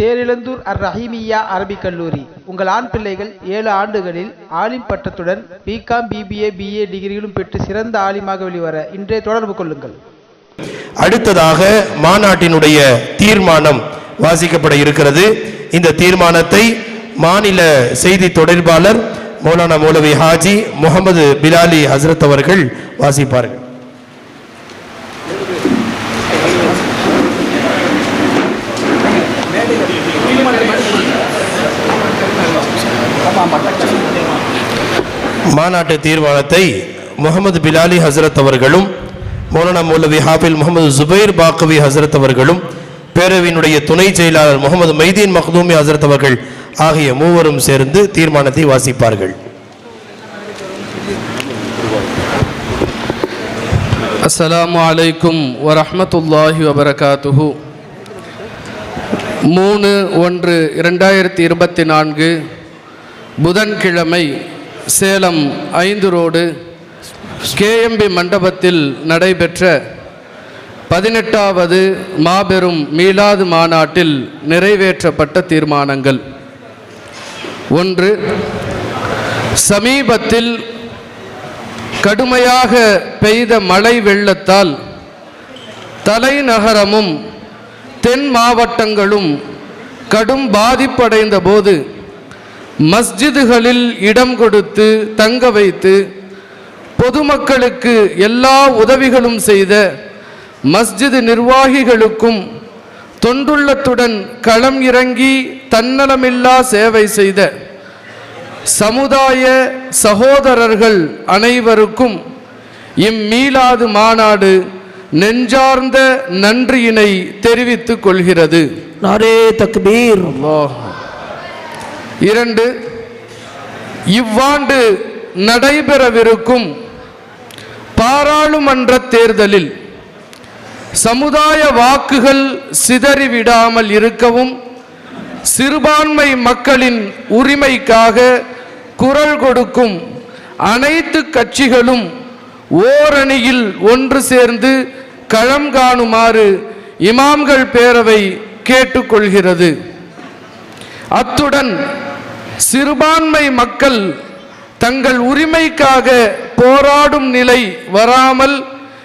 தேரிழந்தூர் அர் ரஹீமியா அரபிக் கல்லூரி. உங்கள் ஆண் பிள்ளைகள் ஏழு ஆண்டுகளில் ஆலிம் பட்டத்துடன் பிகாம் பிபிஏ பிஏ டிகிரிகளும் பெற்று சிறந்த ஆலிமாக வெளிவர இன்றே தொடர்பு கொள்ளுங்கள். அடுத்ததாக மாநாட்டினுடைய தீர்மானம் வாசிக்கப்பட இருக்கிறது. இந்த தீர்மானத்தை மாநில செய்தி தொடர்பாளர் மௌலானா மௌலவி ஹாஜி முகமது பிலாலி ஹஸ்ரத் அவர்கள் வாசிப்பார்கள். மாநாட்டு தீர்மானத்தை முகமது பிலாலி ஹசரத் அவர்களும் மௌலானா மௌலவி ஹாஃபில் முகமது ஜுபைர் பாக்கவி ஹசரத் அவர்களும் பேரவையினுடைய துணை செயலாளர் முகமது மைதீன் மஹதூமி ஹசரத் அவர்கள் ஆகிய மூவரும் சேர்ந்து தீர்மானத்தை வாசிப்பார்கள். அஸ்லாம் அலைக்கும் வரமத்துல்லாஹி வபரகாத்துஹு. மூணு ஒன்று இரண்டாயிரத்தி இருபத்தி நான்கு புதன்கிழமை சேலம் ஐந்து ரோடு கேஎம்பி மண்டபத்தில் நடைபெற்ற பதினெட்டாவது மாபெரும் மீளாது மாநாட்டில் நிறைவேற்றப்பட்ட தீர்மானங்கள். ஒன்று சமீபத்தில் கடுமையாக பெய்த மழை வெள்ளத்தால் தலைநகரமும் தென் மாவட்டங்களும் கடும் பாதிப்படைந்த போது மஸ்ஜிதுகளில் இடம் கொடுத்து தங்க வைத்து பொதுமக்களுக்கு எல்லா உதவிகளும் செய்த மஸ்ஜிது நிர்வாகிகளுக்கும் தொண்டுள்ளத்துடன் களம் இறங்கி தன்னலமில்லா சேவை செய்த சமுதாய சகோதரர்கள் அனைவருக்கும் இம்மீளாது மாநாடு நெஞ்சார்ந்த நன்றியினை தெரிவித்துக் கொள்கிறது நாரே தக்பீர் அல்லாஹ். இரண்டு இவ்வாண்டு நடைபெறவிருக்கும் பாராளுமன்ற தேர்தலில் சமுதாய வாக்குகள் சிதறிவிடாமல் இருக்கவும் சிறுபான்மை மக்களின் உரிமைக்காக குரல் கொடுக்கும் அனைத்து கட்சிகளும் ஓரணியில் ஒன்று சேர்ந்து களம் காணுமாறு இமாம்கள் பேரவை கேட்டுக்கொள்கிறது. அத்துடன் சிறுபான்மை மக்கள் தங்கள் உரிமைக்காக போராடும் நிலை வராமல்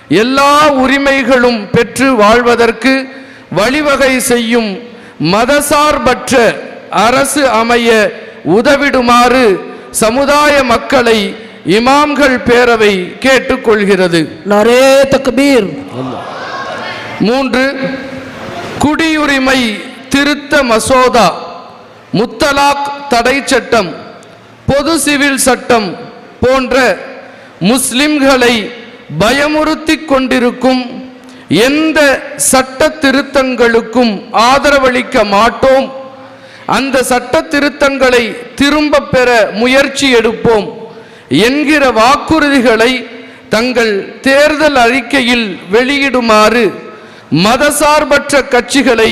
எல்லா உரிமைகளும் பெற்று வாழ்வதற்கு வழிவகை செய்யும் மதசார்பற்ற அரசு அமைய உதவிடுமாறு சமுதாய மக்களை இமாம்கள் பேரவை கேட்டுக்கொள்கிறது. நாரே தக்பீர். மூன்று குடியுரிமை திருத்த மசோதா. முத்தலாக் தடை சட்டம் பொது சிவில் சட்டம் போன்ற முஸ்லிம்களை பயமுறுத்தி கொண்டிருக்கும் எந்த சட்ட திருத்தங்களுக்கும் ஆதரவளிக்க மாட்டோம். அந்த சட்ட திருத்தங்களை திரும்ப பெற முயற்சி எடுப்போம் என்கிற வாக்குறுதிகளை தங்கள் தேர்தல் அறிக்கையில் வெளியிடுமாறு மதசார்பற்ற கட்சிகளை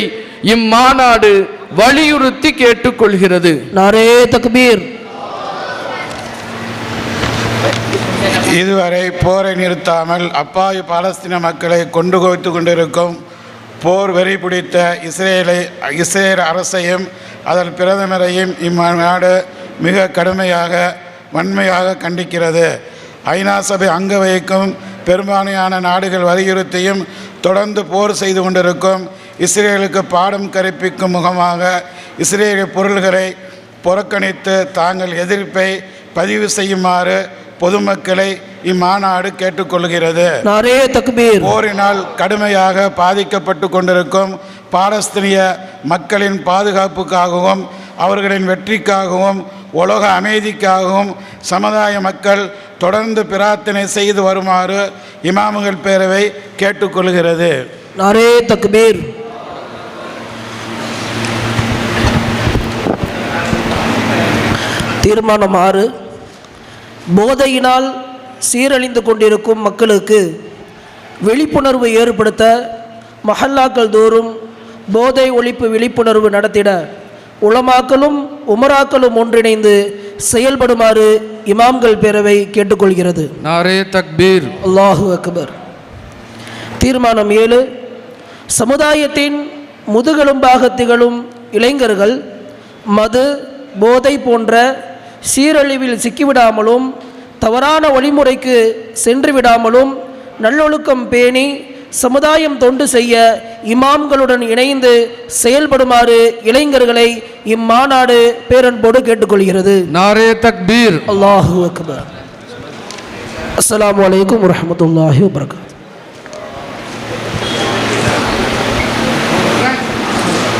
இம்மாநாடு வலியுறுத்தி கேட்டுக்கொள்கிறது. நாரே தக்பீர். இதுவரை போரை நிறுத்தாமல் அப்பாவி பாலஸ்தீன மக்களை கொண்டு குவித்து கொண்டிருக்கும் போர் வெறி பிடித்த இஸ்ரேலை இஸ்ரேல் அரசையும் அதன் பிரதமரையும் இம்மாநாடு மிக கடுமையாக வன்மையாக கண்டிக்கிறது. ஐநா சபை அங்க வகிக்கும் பெரும்பான்மையான நாடுகள் வலியுறுத்தியும் தொடர்ந்து போர் செய்து கொண்டிருக்கும் இஸ்ரேலுக்கு பாடம் கற்பிக்கும் முகமாக இஸ்ரேலிய பொருள்களை புறக்கணித்து தாங்கள் எதிர்ப்பை பதிவு செய்யுமாறு பொதுமக்களை இம்மாநாடு கேட்டுக்கொள்கிறது. போரினால் கடுமையாக பாதிக்கப்பட்டு கொண்டிருக்கும் பாலஸ்தீனிய மக்களின் பாதுகாப்புக்காகவும் அவர்களின் வெற்றிக்காகவும் உலக அமைதிக்காகவும் சமுதாய மக்கள் தொடர்ந்து பிரார்த்தனை செய்து வருமாறு இமாமுகள் பேரவை கேட்டுக்கொள்கிறது. நாரே தக்பீர். தீர்மானம் ஆறு. போதையினால் சீரழிந்து கொண்டிருக்கும் மக்களுக்கு விழிப்புணர்வு ஏற்படுத்த மஹல்லாக்கள் தோறும் போதை ஒழிப்பு விழிப்புணர்வு நடத்திட உலமாக்களும் உமராக்களும் ஒன்றிணைந்து செயல்படுமாறு இமாம்கள் பேரவை கேட்டுக்கொள்கிறது. நாரே தக்பீர். அல்லாஹு அக்பர். தீர்மானம் ஏழு சமுதாயத்தின் முதுகெலும்பாக திகழும் இளைஞர்கள் மது போதை போன்ற சீரழிவில் சிக்கிவிடாமலும் தவறான வழிமுறைக்கு சென்று விடாமலும் நல்லொழுக்கம் பேணி சமுதாயம் தொண்டு செய்ய இமாம்களுடன் இணைந்து செயல்படுமாறு இளைஞர்களை இம்மாநாடு பேரன்போடு கேட்டுக்கொள்கிறது. நாரே தக்பீர். அல்லாஹு அக்பர். அஸ்லாம் வலைக்கம் வரமத்துல்லாஹி வபர்கா